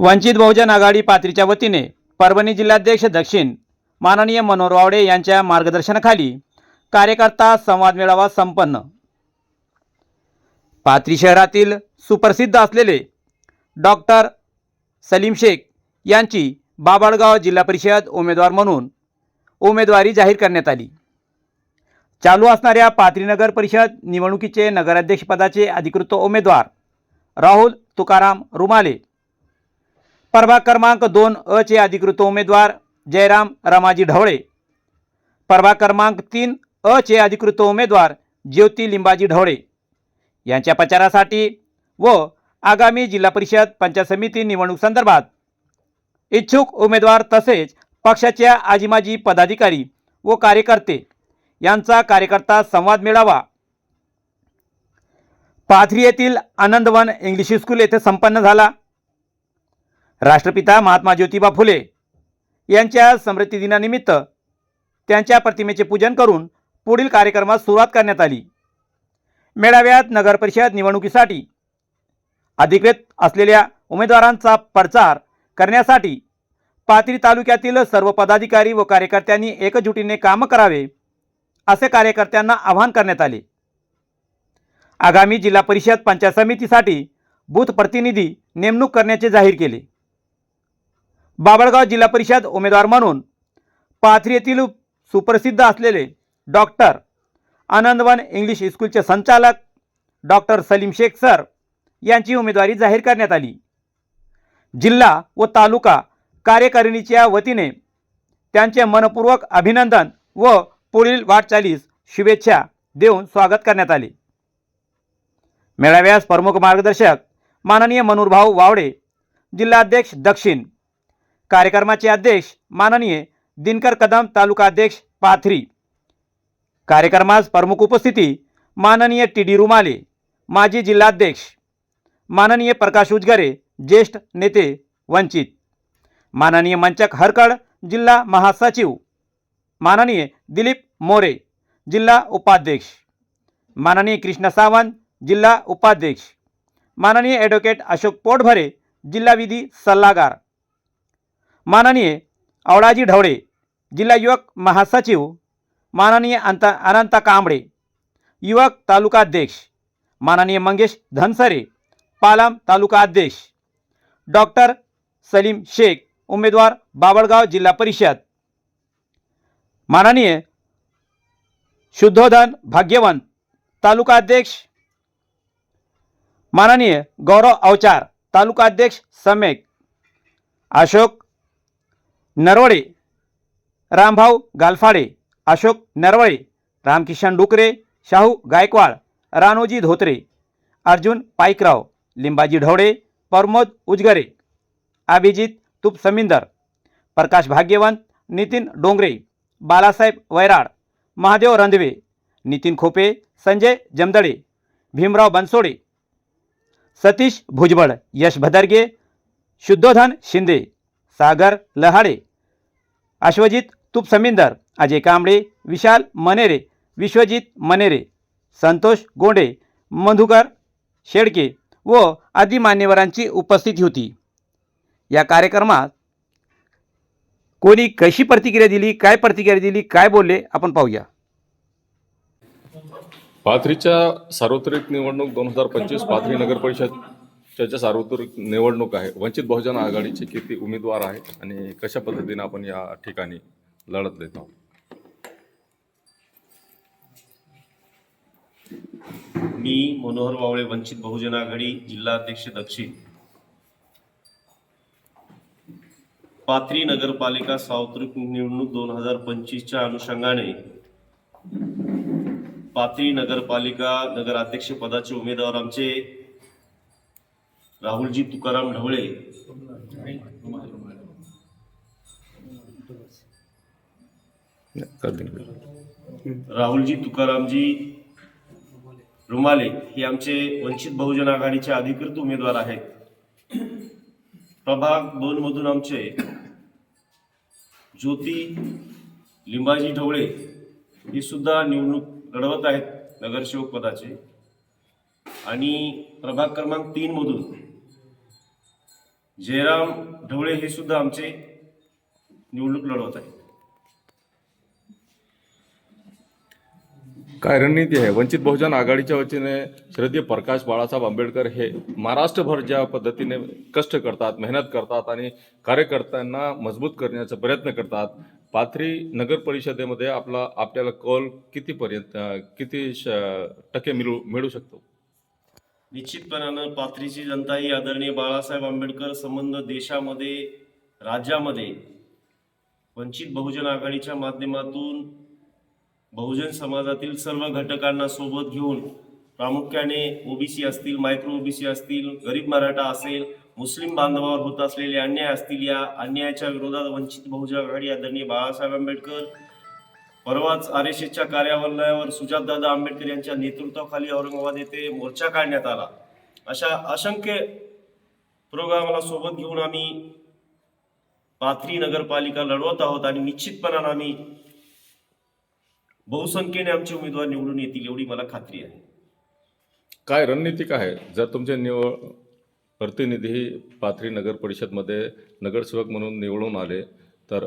वंचित बहुजन आघाडी पात्रीच्या वतीने परभणी जिल्हाध्यक्ष दक्षिण माननीय मनोहर वावडे यांच्या मार्गदर्शनाखाली कार्यकर्ता संवाद मेळावा संपन्न. पात्री शहरातील सुप्रसिद्ध असलेले डॉक्टर सलीम शेख यांची बाबाळगाव जिल्हा परिषद उमेदवार म्हणून उमेदवारी जाहीर करण्यात आली. चालू असणाऱ्या पाथरी नगर परिषद निवडणुकीचे नगराध्यक्षपदाचे अधिकृत उमेदवार राहुल तुकाराम रुमाले प्रभाग क्रमांक दोन अ चे अधिकृत उमेदवार जयराम रमाजी ढवळे. प्रभाग क्रमांक तीन अ चे अधिकृत उमेदवार ज्योती लिंबाजी ढवळे. यांच्या प्रचारासाठी व आगामी जिल्हा परिषद पंचायत समिती निवडणूक संदर्भात इच्छुक उमेदवार तसेच पक्षाच्या आजीमाजी पदाधिकारी व कार्यकर्ते यांचा कार्यकर्ता संवाद मिळावा. पाथरी येथील आनंदवन इंग्लिश स्कूल येथे संपन्न झाला. राष्ट्रपिता महात्मा ज्योतिबा फुले यांच्या स्मृती दिनानिमित्त त्यांच्या प्रतिमेचे पूजन करून पुढील कार्यक्रमास सुरुवात करण्यात आली. मेळाव्यात नगरपरिषद निवडणुकीसाठी अधिकृत असलेल्या उमेदवारांचा प्रचार करण्यासाठी पाथरी तालुक्यातील सर्व पदाधिकारी व कार्यकर्त्यांनी एकजुटीने काम करावे असे कार्यकर्त्यांना आवाहन करण्यात आले. आगामी जिल्हा परिषद पंचायत समितीसाठी बूथ प्रतिनिधी नेमणूक करण्याचे जाहीर केले. बाबळगाव जिल्हा परिषद उमेदवार म्हणून पाथरी येथील सुप्रसिद्ध असलेले डॉक्टर आनंदवन इंग्लिश स्कूलचे संचालक डॉक्टर सलीम शेख सर यांची उमेदवारी जाहीर करण्यात आली. जिल्हा व तालुका कार्यकारिणीच्या वतीने त्यांचे मनपूर्वक अभिनंदन व पुढील वाटचालीस शुभेच्छा देऊन स्वागत करण्यात आले. मेळाव्यास प्रमुख मार्गदर्शक माननीय मनोहरभाऊ वावडे जिल्हाध्यक्ष दक्षिण कार्यक्रमाचे अध्यक्ष माननीय दिनकर कदम तालुका अध्यक्ष पाथरी. कार्यक्रमास प्रमुख उपस्थिती माननीय टी डी रुमाले माजी जिल्हाध्यक्ष माननीय प्रकाश उजगरे ज्येष्ठ नेते वंचित. माननीय मंचक हरकड जिल्हा महासचिव. माननीय दिलीप मोरे जिल्हा उपाध्यक्ष. माननीय कृष्ण सावंत जिल्हा उपाध्यक्ष. माननीय ॲडव्होकेट अशोक पोटभरे जिल्हा विधी सल्लागार. माननीय आवडाजी ढवळे, जिल्हा युवक महासचिव, माननीय अनंत कांबळे, युवक तालुका अध्यक्ष माननीय मंगेश धनसरे, पालम तालुका अध्यक्ष, डॉक्टर सलीम शेख, उमेदवार बाबळगाव जिल्हा परिषद. माननीय शुद्धोधन भाग्यवंत तालुका अध्यक्ष, माननीय गौरव अवचार, तालुका अध्यक्ष समेक अशोक नरवडे रामभाऊ गालफाडे अशोक नरवळे रामकिशन डुकरे शाहू गायकवाड रानोजी धोत्रे अर्जुन पाईकराव लिंबाजी ढवळे प्रमोद उजगरे अभिजित तुप समिंदर प्रकाश भाग्यवंत नितीन डोंगरे बालासाहेब वैराड महादेव रंधवे नितीन खोपे संजय जमदडे भीमराव बनसोडे सतीश भुजबळ यश भदर्गे शुद्धोधन शिंदे सागर लहाडे अश्वजित तुप समिंदर अजय कांबळे विशाल मनेरे विश्वजित मनेरे संतोष गोंडे मधुकर शेडके व आदी मान्यवरांची उपस्थिती होती. या कार्यक्रमात कोणी कशी प्रतिक्रिया दिली काय प्रतिक्रिया दिली काय बोलले आपण पाहूया. पाथरीच्या सार्वत्रिक निवडणूक दोन हजार पंचवीस पाथरी नगर त्याच्या सार्वत्रिक निवडणूक आहे. वंचित बहुजन आघाडीचे किती उमेदवार आहेत आणि कशा पद्धतीने आपण या ठिकाणी लढत देत आहोत? मी मनोहर वावळे वंचित बहुजन आघाडी जिल्हा अध्यक्ष दक्षिण. पाथरी नगरपालिका सार्वत्रिक निवडणूक दोन हजार पंचवीसच्या अनुषंगाने पाथरी नगरपालिका नगराध्यक्ष पदाचे उमेदवार आमचे राहुलजी तुकाराम ढवळे. राहुलजी तुकारामजी रुमाले हे आमचे वंचित बहुजन आघाडीचे अधिकृत उमेदवार आहेत. प्रभाग दोन मधून आमचे ज्योती लिंबाजी ढवळे ही सुद्धा निवडणूक लढवत आहेत नगरसेवक पदाचे. आणि प्रभाग क्रमांक तीन मधून जयराम ढवळे हे सुद्धा आमचे निवडणूक लढवत आहेत. काय रणनीती आहे? वंचित बहुजन आघाडीच्या वतीने श्रद्धेय प्रकाश बाळासाहेब आंबेडकर हे महाराष्ट्रभर ज्या पद्धतीने कष्ट करतात मेहनत करतात आणि कार्यकर्त्यांना मजबूत करण्याचा प्रयत्न करतात पाथरी नगर परिषदेमध्ये आपला आपल्याला कॉल कितीपर्यंत किती, किती श- टक्के मिळू मिळू शकतो? निश्चितपणानं पाथरीची जनता ही आदरणीय बाळासाहेब आंबेडकर संबंध देशामध्ये राज्यामध्ये वंचित बहुजन आघाडीच्या माध्यमातून बहुजन समाजातील सर्व घटकांना सोबत घेऊन प्रामुख्याने ओबीसी असतील मायक्रो ओबीसी असतील गरीब मराठा असेल मुस्लिम बांधवावर होत असलेले अन्याय असतील या अन्यायाच्या विरोधात वंचित बहुजन आघाडी आदरणीय बाळासाहेब आंबेडकर परवाच आर एस एसच्या कार्यालयावर सुजातदादा आंबेडकर यांच्या नेतृत्वाखाली औरंगाबाद येथे मोर्चा काढण्यात आला. अशा असंख्य प्रोग्रामाला सोबत घेऊन आम्ही पाथरी नगरपालिका लढवत आहोत आणि निश्चितपणानं आम्ही बहुसंख्येने आमचे उमेदवार निवडून येतील एवढी मला खात्री आहे. काय रणनीती काय आहे? जर तुमचे निवड प्रतिनिधी पाथरी नगर परिषदमध्ये नगरसेवक म्हणून निवडून आले तर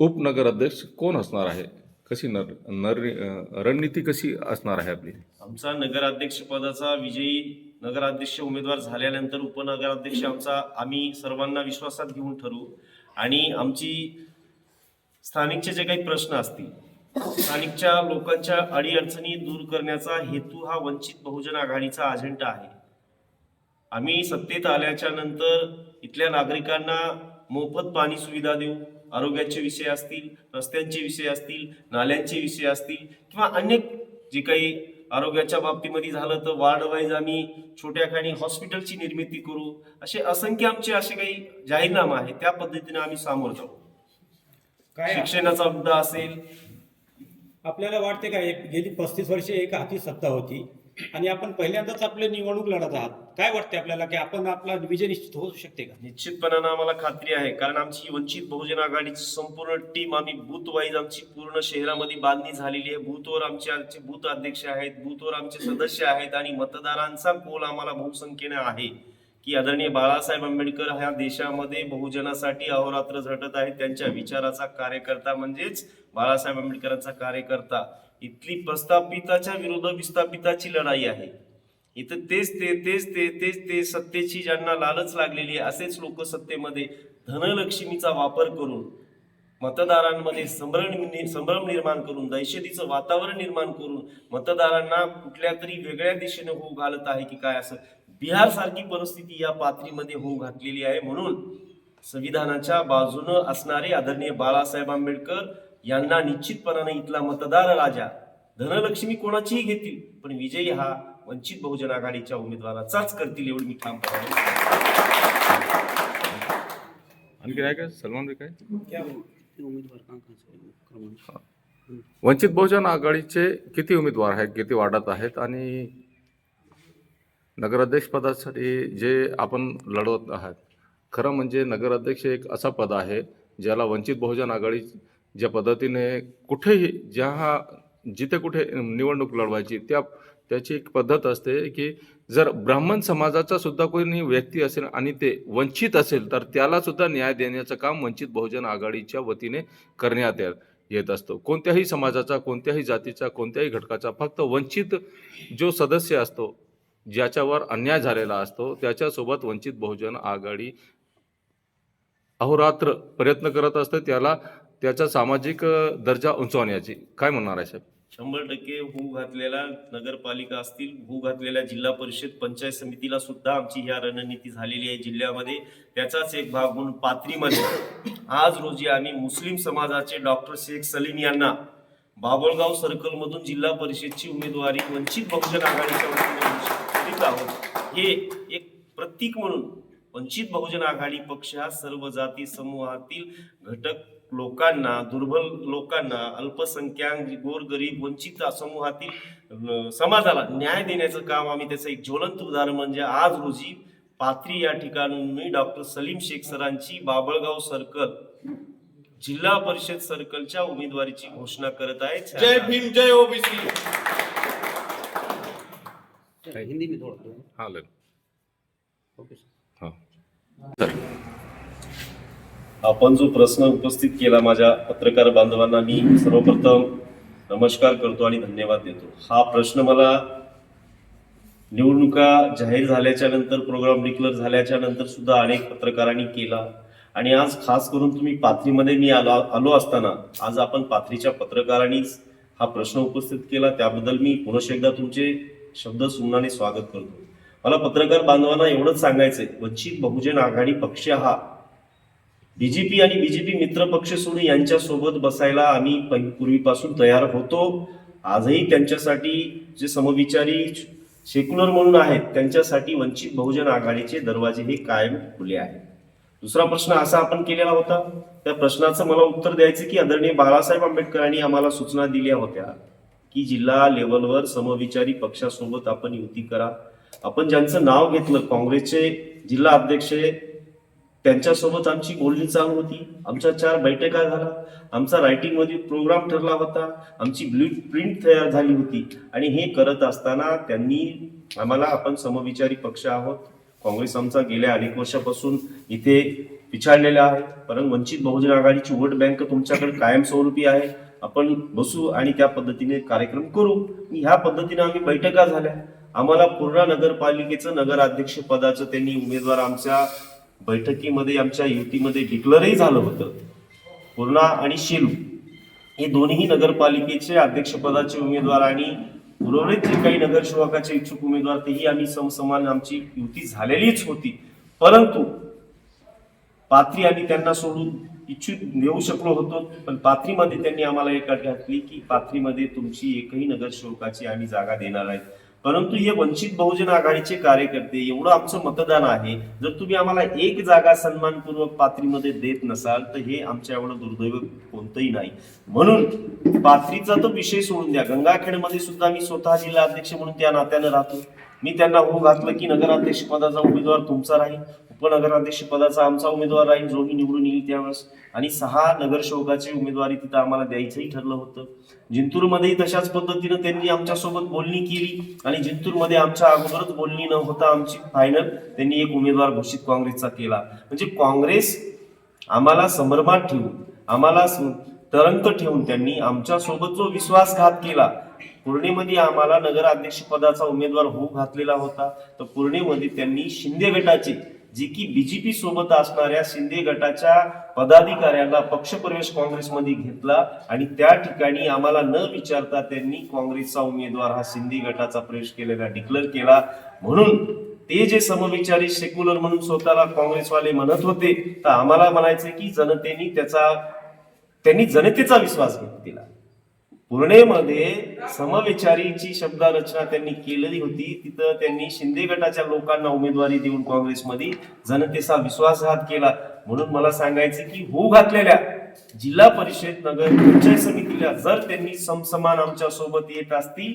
उपनगर अध्यक्ष कोण असणार आहे? कशी नर नर रणनीती कशी असणार आहे आपली? आमचा नगराध्यक्ष पदाचा विजयी नगराध्यक्ष उमेदवार झाल्यानंतर उपनगराध्यक्ष आमचा आम्ही सर्वांना विश्वासात घेऊन ठरवू. आणि आमची स्थानिकचे जे काही प्रश्न असतील स्थानिकच्या लोकांच्या अडीअडचणी दूर करण्याचा हेतू हा वंचित बहुजन आघाडीचा अजेंडा आहे. आम्ही सत्तेत आल्याच्यानंतर इथल्या नागरिकांना मोफत पाणी सुविधा देऊ आरोग्याचे विषय असतील रस्त्यांचे विषय असतील नाल्यांचे विषय असतील किंवा अनेक जे काही आरोग्याच्या बाबतीमध्ये झालं तर वार्ड वाईज आम्ही छोट्या खाणी हॉस्पिटलची निर्मिती करू असे असंख्य आमचे असे काही जाहीरनामा आहे त्या पद्धतीने आम्ही सामोरं जाऊ. काय? शिक्षणाचा मुद्दा असेल. आपल्याला वाटते का गेली पस्तीस वर्षे एक हाती सत्ता होती. आणि आपण पहिल्यांदाच आपले निवडणूक लढत आहात. काय वाटते आपल्याला की आपण आपला विजय निश्चित होऊ शकते का? निश्चितपणानं आम्हाला खात्री आहे. कारण आमची वंचित बहुजन आघाडीची संपूर्ण टीम आम्ही बूथ वाईज आमची पूर्ण शहरामध्ये बांधणी झालेली आहे. बूथवर आमचे आमचे बूथ अध्यक्ष आहेत बूथवर आमचे सदस्य आहेत आणि मतदारांचा कोल आम्हाला बहुसंख्येने आहे. की आदरणीय बाळासाहेब आंबेडकर ह्या देशामध्ये बहुजनासाठी अहोरात्र झटत आहेत. त्यांच्या विचाराचा कार्यकर्ता म्हणजेच बाळासाहेब आंबेडकरांचा कार्यकर्ता. इथली प्रस्थापिताच्या विरुद्ध विस्थापिताची लढाई आहे. इथं तेच ते तेच ते तेच ते सत्तेची ज्यांना लालच लागलेली आहे असेच लोक सत्तेमध्ये धनलक्ष्मीचा वापर करून मतदारांमध्ये संभ्रम संभ्रम निर्माण करून दहशतीचं वातावरण निर्माण करून मतदारांना कुठल्या तरी वेगळ्या दिशेने होऊ घालत आहे की काय असं बिहार सारखी परिस्थिती या पातळीमध्ये होऊ घातलेली आहे म्हणून संविधानाच्या बाजूनं असणारे आदरणीय बाळासाहेब आंबेडकर यांना निश्चितपणाने इथला मतदार राजा धनलक्ष्मी कोणाचीही घेतील पण विजयी हा वंचित बहुजन आघाडीच्या उमेदवाराचाच करतील एवढी मी काय सलमान वंचित बहुजन आघाडीचे किती उमेदवार आहेत किती वाढत आहेत? आणि नगराध्यक्षपदासाठी जे आपण लढवत आहात खरं म्हणजे नगराध्यक्ष एक असा पद आहे ज्याला वंचित बहुजन आघाडी ज्या पद्धतीने कुठेही ज्या जिथे कुठे निवडणूक लढवायची त्या त्याची एक पद्धत असते की जर ब्राह्मण समाजाचा सुद्धा कोणी व्यक्ती असेल आणि ते वंचित असेल तर त्याला सुद्धा न्याय देण्याचं काम वंचित बहुजन आघाडीच्या वतीने करण्यात येत येत असतो. कोणत्याही समाजाचा कोणत्याही जातीचा कोणत्याही घटकाचा फक्त वंचित जो सदस्य असतो ज्याच्यावर अन्याय झालेला असतो त्याच्यासोबत वंचित बहुजन आघाडी अहोरात्र प्रयत्न करत असते त्याला त्याचा सामाजिक दर्जा उंचवण्याची काय म्हणणार आहे साहेब? शंभर टक्के हू घातलेल्या नगरपालिका असतील हू घातलेल्या जिल्हा परिषद पंचायत समितीला सुद्धा आमची ह्या रणनीती झालेली आहे जिल्ह्यामध्ये. त्याचाच एक भाग म्हणून पाथरीमध्ये आज रोजी आम्ही मुस्लिम समाजाचे डॉक्टर शेख सलीम यांना बाबळगाव सर्कलमधून जिल्हा परिषदची उमेदवारी वंचित बहुजन आघाडीच्या वतीने आहोत. हे एक प्रतीक म्हणून वंचित बहुजन आघाडी पक्ष हा सर्व जाती समूहातील घटक लोकांना दुर्बल लोकांना अल्पसंख्याक गोरगरीब वंचित समूहातील समाजाला न्याय देण्याचं काम आम्ही त्याचं एक ज्वलंत उदाहरण म्हणजे आज रोजी पाथरी या ठिकाणून मी डॉक्टर सलीम शेख सरांची बाबळगाव सर्कल जिल्हा परिषद सर्कलच्या उमेदवारीची घोषणा करत आहे. जय भीम जय ओबीसी. हिंदी में थोड़ा हां लग ओके सर हां. सर आपण जो प्रश्न उपस्थित केला माझ्या पत्रकार बांधवांना मी सर्वप्रथम नमस्कार करतो आणि धन्यवाद देतो. हा प्रश्न मला निवडणुका जाहीर झाल्याच्यानंतर प्रोग्राम डिक्लेअर झाल्याच्यानंतर सुद्धा अनेक पत्रकारांनी केला. आणि आज खास करून तुम्ही पाथरीमध्ये मी आलो आलो असताना आज आपण पाथरीच्या पत्रकारांनीच हा प्रश्न उपस्थित केला. त्याबद्दल मी पुनश एकदा तुमचे शब्द सुमनाने स्वागत करतो. मला पत्रकार बांधवांना एवढंच सांगायचंय वंचित बहुजन आघाडी पक्ष हा बीजेपी आणि बीजेपी मित्र पक्ष सोडून यांच्यासोबत बसायला आम्ही पहि- पूर्वीपासून तयार होतो. आजही त्यांच्यासाठी जे समविचारी सेक्युलर म्हणून आहेत त्यांच्यासाठी वंचित बहुजन आघाडीचे दरवाजे हे कायम खुले आहेत. दुसरा प्रश्न असा आपण केलेला होता त्या प्रश्नाचं मला उत्तर द्यायचं की आदरणीय बाळासाहेब आंबेडकरांनी आम्हाला सूचना दिल्या होत्या की जिल्हा लेवलवर समविचारी पक्षासोबत आपण युती करा. आपण ज्यांचं नाव घेतलं काँग्रेसचे जिल्हा अध्यक्ष त्यांच्यासोबत आमची बोलणी चालू होती. आमच्या चार बैठका झाल्या. आमचा रायटिंगमध्ये प्रोग्राम ठरला होता. आमची ब्ल्यू प्रिंट तयार झाली होती. आणि हे करत असताना त्यांनी आम्हाला आपण समविचारी पक्ष आहोत. काँग्रेस आमचा गेल्या अनेक वर्षापासून इथे पिछाडलेला आहे. परंतु वंचित बहुजन आघाडीची वोट बँक तुमच्याकडे कायमस्वरूपी आहे. आपण बसू आणि त्या पद्धतीने कार्यक्रम करू. ह्या पद्धतीने आम्ही बैठका झाल्या. आम्हाला पूर्णा नगरपालिकेचं नगराध्यक्ष पदाचं त्यांनी उमेदवार आमच्या बैठकीमध्ये आमच्या युतीमध्ये डिक्लेअरही झालं होतं. पूर्णा आणि शेलू हे दोन्ही नगरपालिकेचे अध्यक्षपदाचे उमेदवार आणि उर्वरित जे काही नगरसेवकाचे इच्छुक उमेदवार तेही आम्ही समसमान आमची युती झालेलीच होती. परंतु पात्री आम्ही त्यांना सोडून इच्छुक देऊ शकलो होतो पण पाथरीमध्ये त्यांनी आम्हाला एक अट घातली की पाथरीमध्ये तुमची एकही नगरसेवकाची आम्ही जागा देणार आहेत परंतु हे वंचित बहुजन आघाडीचे कार्यकर्ते एवढं आमचं मतदान आहे. जर तुम्ही आम्हाला एक जागा सन्मानपूर्वक पात्रीमध्ये देत नसाल तर हे आमच्या एवढं दुर्दैव कोणतंही नाही. म्हणून पाथरीचा तर विषय सोडून द्या. गंगाखेडमध्ये सुद्धा मी स्वतः जिल्हा अध्यक्ष म्हणून त्या नात्यानं राहतो. मी त्यांना हो घातलं की नगराध्यक्ष पदाचा उमेदवार तुमचा राहील. उपनगराध्यक्ष पदाचा आमचा उमेदवार राहील जोही निवडून येईल त्यावेळेस. आणि सहा नगरसेवकाची उमेदवारी तिथं आम्हाला द्यायचंही ठरलं होतं. जिंतूरमध्येही तशाच पद्धतीनं त्यांनी आमच्यासोबत बोलणी केली आणि जिंतूरमध्ये आमच्या अगोदरच बोलणी न होता आमची फायनल त्यांनी एक उमेदवार घोषित काँग्रेसचा केला. म्हणजे काँग्रेस आम्हाला समर्मात ठेवून आम्हाला तरंग ठेवून त्यांनी आमच्यासोबत जो विश्वासघात केला पूर्णेमध्ये आम्हाला नगराध्यक्ष पदाचा उमेदवार होऊ घातलेला होता. तर पूर्णेमध्ये त्यांनी शिंदे गटाचे जे की बीजेपी सोबत असणाऱ्या शिंदे गटाच्या पदाधिकाऱ्यांना पक्षप्रवेश काँग्रेसमध्ये घेतला आणि त्या ठिकाणी आम्हाला न विचारता त्यांनी काँग्रेसचा उमेदवार हा शिंदे गटाचा प्रवेश केलेला डिक्लेअर केला. म्हणून ते जे समविचारी सेक्युलर म्हणून स्वतःला काँग्रेसवाले म्हणत होते तर आम्हाला म्हणायचे की जनतेने त्याचा त्यांनी जनतेचा विश्वास घेतला पूर्णेमध्ये समविचारीची शब्दरचना त्यांनी केलेली होती. तिथं त्यांनी शिंदे गटाच्या लोकांना उमेदवारी देऊन काँग्रेसमध्ये जनतेचा विश्वासघात केला. म्हणून मला सांगायचं की हो घातलेल्या जिल्हा परिषद नगर पंचायत समितीला जर त्यांनी समसमान आमच्यासोबत येत असतील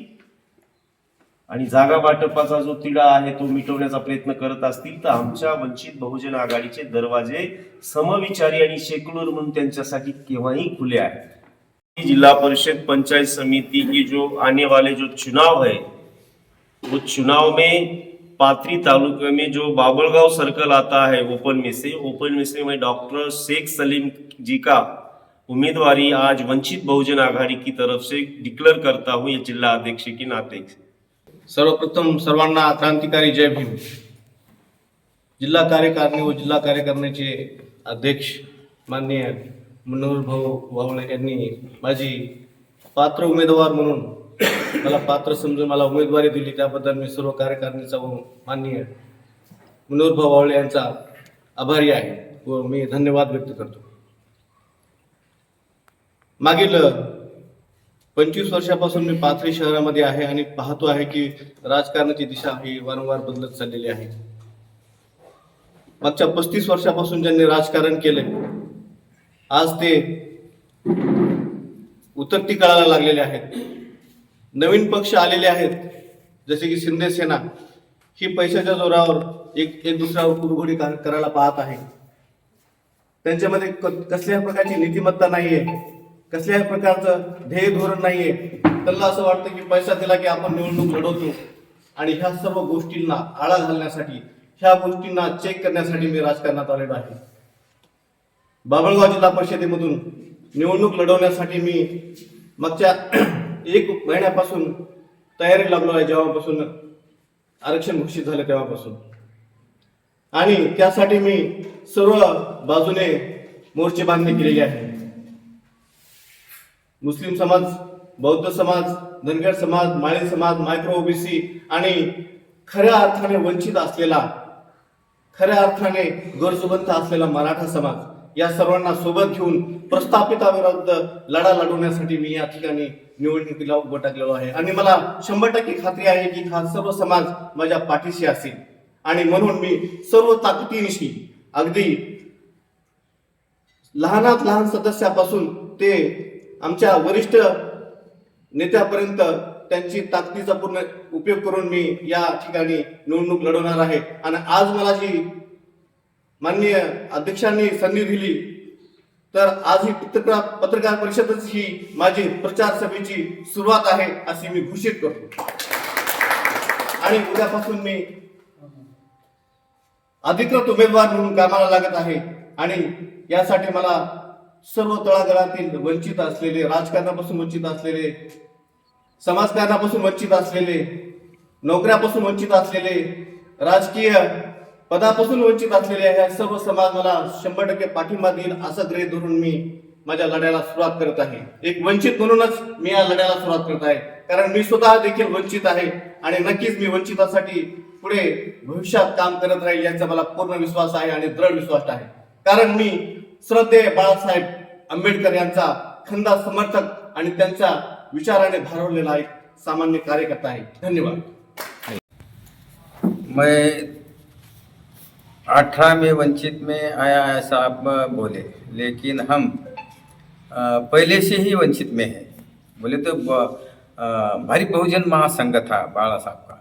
आणि जागा वाटपाचा जो तिढा आहे तो मिटवण्याचा प्रयत्न करत असतील तर आमच्या वंचित बहुजन आघाडीचे दरवाजे समविचारी आणि सेक्युलर म्हणून त्यांच्यासाठी केव्हाही खुले आहेत. जिला परिषद पंचायत समिति की जो आने वाले जो चुनाव है वो चुनाव में पात्री तालुके में जो बाबलगांव सर्कल आता है ओपन में से ओपन में से मैं डॉक्टर शेख सलीम जी का उम्मीदवारी आज वंचित बहुजन आघाड़ी की तरफ से डिक्लेअर करता हूँ ये जिला अध्यक्ष के नाते। सर्वप्रथम सर्वांना क्रांतिकारी जय भीम। जिल्हा कार्यकारिणी व जिल्हा कार्यकारिणीचे अध्यक्ष माननीय मनोहर भाऊ वावळे यांनी माझी पात्र उमेदवार म्हणून मला पात्र समजून मला उमेदवारी दिली. त्याबद्दल मी सर्व कार्यकारिणीचा व माननीय मनोहर भाऊ वावळे यांचा आभारी आहे व मी धन्यवाद व्यक्त करतो. मागील पंचवीस वर्षापासून मी पाथरी शहरामध्ये आहे आणि पाहतो आहे की राजकारणाची दिशा ही वारंवार बदलत चाललेली आहे. मागच्या पस्तीस वर्षापासून ज्यांनी राजकारण केले आज ते उतरती काळाला लागलेले आहेत. नवीन पक्ष आलेले आहेत. जसे की शिंदे सेना ही पैशाच्या जोरावर एक एक दुसऱ्यावर कुरघोडी करायला पाहत आहे. त्यांच्यामध्ये क- कसल्याही प्रकारची नीतिमत्ता नाहीये. कसल्याही प्रकारचं ध्येय धोरण नाहीये. त्यांना असं वाटतं की पैसा दिला की आपण निवडणूक लढवतो. आणि ह्या सर्व गोष्टींना आळा घालण्यासाठी ह्या गोष्टींना चेक करण्यासाठी मी राजकारणात आलेलो आहे. बाभळगाव जिल्हा परिषदेमधून निवडणूक लढवण्यासाठी मी मागच्या एक महिन्यापासून तयारी लागलो आहे. जेव्हापासून आरक्षण घोषित झालं तेव्हापासून. आणि त्यासाठी मी सर्व बाजूने मोर्चे बांधणी केलेली आहे. मुस्लिम समाज बौद्ध समाज धनगर समाज माळी समाज मायक्रो ओबीसी आणि खऱ्या अर्थाने वंचित असलेला खऱ्या अर्थाने गरजोबंत असलेला मराठा समाज. या सर्वांना सोबत घेऊन प्रस्थापिताविरुद्ध लढा लढवण्यासाठी मी या ठिकाणी निवडणुकीला उभं टाकलेलो आहे. आणि मला शंभर टक्के खात्री आहे की हा सर्व समाज माझ्या पाठीशी असेल. आणि म्हणून मी सर्व ताकदीनिशी अगदी लहानात लहान सदस्यापासून ते आमच्या वरिष्ठ नेत्यापर्यंत त्यांची ताकदीचा पूर्ण उपयोग करून मी या ठिकाणी निवडणूक लढवणार आहे. आणि आज मला जी माननीय अध्यक्षांनी संधी दिली. तर आज ही पत्रकार पत्रकार परिषदच ही माझी प्रचार सभेची सुरुवात आहे अशी मी घोषित करतो. आणि उद्यापासून मी अधिकृत उमेदवार म्हणून कामाला लागत आहे आणि यासाठी मला सर्व तळागळातील वंचित असलेले राजकारणापासून वंचित असलेले समाजकारणापासून वंचित असलेले नोकऱ्यापासून वंचित असलेले राजकीय पदापासून वंचित असलेले ह्या सर्व समाज मला शंभर टक्के पाठिंबा देईल असं ग्रह धरून मी माझ्या लढ्याला सुरुवात करत आहे. एक वंचित म्हणूनच मी या लढ्याला सुरुवात करत आहे. कारण मी स्वतः देखील वंचित आहे आणि नक्कीच मी वंचितासाठी पुढे भविष्यात काम करत राहील याचा मला पूर्ण विश्वास आहे आणि दृढ विश्वास आहे. कारण मी श्रद्धेय बाळासाहेब आंबेडकर यांचा खंदा समर्थक आणि त्यांच्या विचाराने भारवलेला एक सामान्य कार्यकर्ता आहे. धन्यवाद. मैं अठारह में वंचित में आया ऐसा आप बोले लेकिन हम पहले से ही वंचित में हैं। बोले तो भारी बहुजन महासंघ था बाला साहब का।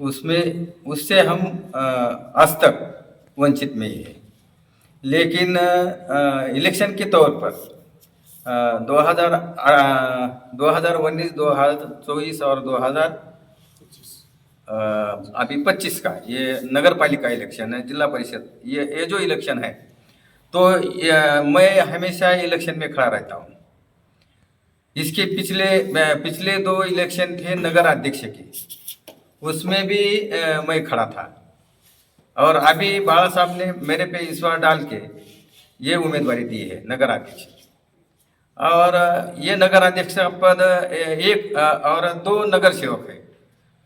उसमें उससे हम आज तक वंचित में ही है। लेकिन इलेक्शन के तौर पर दो हज़ार दो हज़ार उन्नीस दो हज़ार चौबीस और दो हज़ार अभी पच्चीस का ये नगर पालिका इलेक्शन है, जिला परिषद, ये ये जो इलेक्शन है तो मैं हमेशा इलेक्शन में खड़ा रहता हूँ। इसके पिछले पिछले दो इलेक्शन थे नगर अध्यक्ष के, उसमें भी मैं खड़ा था। और अभी बाला साहब ने मेरे पे ईश्वर डाल के ये उम्मीदवारी दी है नगर अध्यक्ष और ये नगर अध्यक्ष पद एक और दो नगर सेवक है।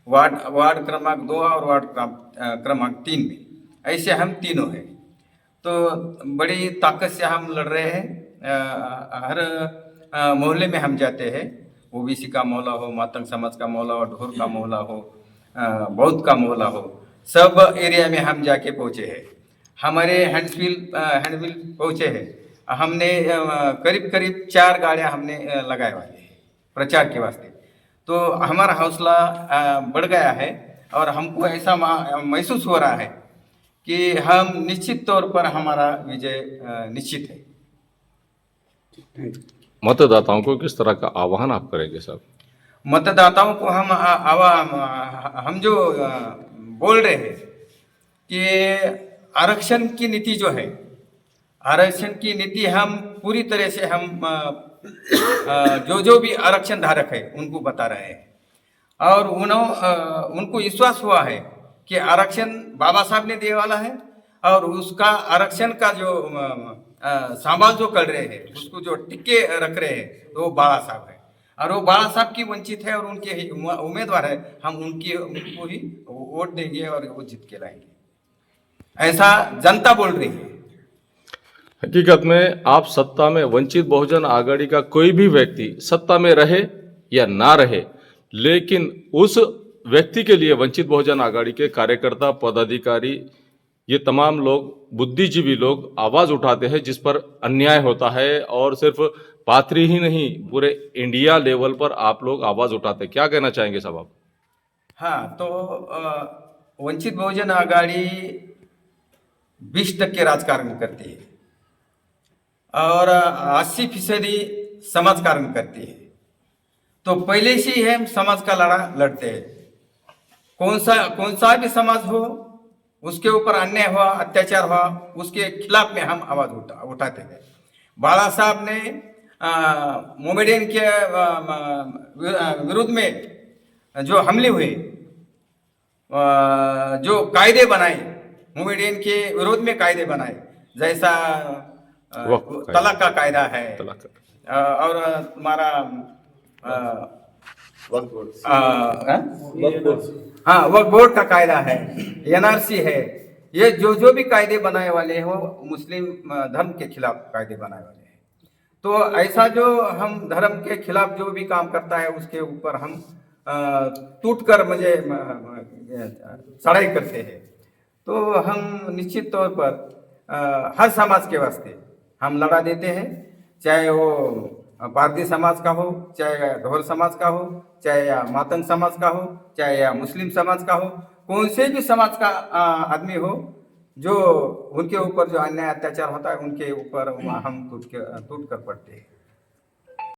वार्ड वार्ड क्रमांक दो और वार्ड क्रमांक तीन में। ऐसे हम तीनों हैं। तो बड़ी ताकत से हम लड़ रहे हैं। हर मोहल्ले में हम जाते हैं। ओबीसी का मोहल्ला हो, मातंग समाज का मोहल्ला हो, ढोर का मोहल्ला हो बौद्ध का मोहल्ला हो, सब एरिया में हम जाके पहुँचे हैं। हमारे हैंडविल हैंडविल पहुँचे हैं। हमने करीब करीब चार गाड़ियाँ हमने लगाए वाले हैं। प्रचार के वास्ते। तो हमारा हौसला बढ़ गया है और हमको ऐसा महसूस हो रहा है कि हम निश्चित तौर पर हमारा विजय निश्चित है। मतदाताओं को किस तरह का आह्वान आप करेंगे साहब मतदाताओं को हम आवा हम जो बोल रहे हैं कि आरक्षण की नीति जो है आरक्षण की नीति हम पूरी तरह से हम जो जो भी आरक्षण धारक है, उनको बता रहे हैं। और उन्हों उनको विश्वास हुआ है कि आरक्षण बाबा साहब ने दिए वाला है और उसका आरक्षण का जो संभाल जो कर रहे हैं, उसको जो टिक्के रख रहे हैं तो वो बाबा साहब है। और वो बाबा साहब की वंचित है और उनके उम्मीदवार है। हम उनकी, उनको ही वोट देंगे और वो जीत के लाएँगे। ऐसा जनता बोल रही है। हकीकत में आप सत्ता में वंचित बहुजन आघाड़ी का कोई भी व्यक्ति सत्ता में रहे या ना रहे, लेकिन उस व्यक्ति के लिए वंचित बहुजन आघाड़ी के कार्यकर्ता, पदाधिकारी, ये तमाम लोग, बुद्धिजीवी लोग आवाज़ उठाते हैं जिस पर अन्याय होता है और सिर्फ़ पात्री ही नहीं, पूरे इंडिया लेवल पर आप लोग आवाज़ उठाते क्या कहना चाहेंगे साहब आप? हाँ तो वंचित बहुजन आघाड़ी बीस टक्के राजकारण करती है। और अस्सी फ़ीसदी समाज कारण करती है तो पहले से ही हम समाज का लड़ा, लड़ते हैं कौन सा कौन सा भी समाज हो, उसके ऊपर अन्याय हुआ, अत्याचार हुआ, उसके खिलाफ में हम आवाज़ उठा, उठाते गए बाला साहब ने मोमेडियन के विरुद्ध में जो हमले हुए जो कायदे बनाए, मोमेडियन के विरोध में कायदे बनाए, जैसा। तलाक का कायदा है। और तुम्हारा हाँ? वक्फ बोर्ड का कायदा है एनआरसी है। ये जो जो भी कायदे बनाए वाले हैं वो मुस्लिम धर्म के खिलाफ कायदे बनाए वाले हैं। तो ऐसा जो हम धर्म के खिलाफ जो भी काम करता है उसके ऊपर हम टूट कर मुझे सड़ाई करते हैं। तो हम निश्चित तौर पर हर समाज के वास्ते हम लड़ा देते हैं, चाहे वो भारतीय समाज का हो, चाहे धोर समाज का हो, चाहे या मातंग समाज का हो, चाहे या मुस्लिम समाज का हो कौन से भी समाज का आदमी हो, जो उनके ऊपर जो अन्याय अत्याचार होता है, उनके ऊपर हम टूट के टूट कर पड़ते हैं।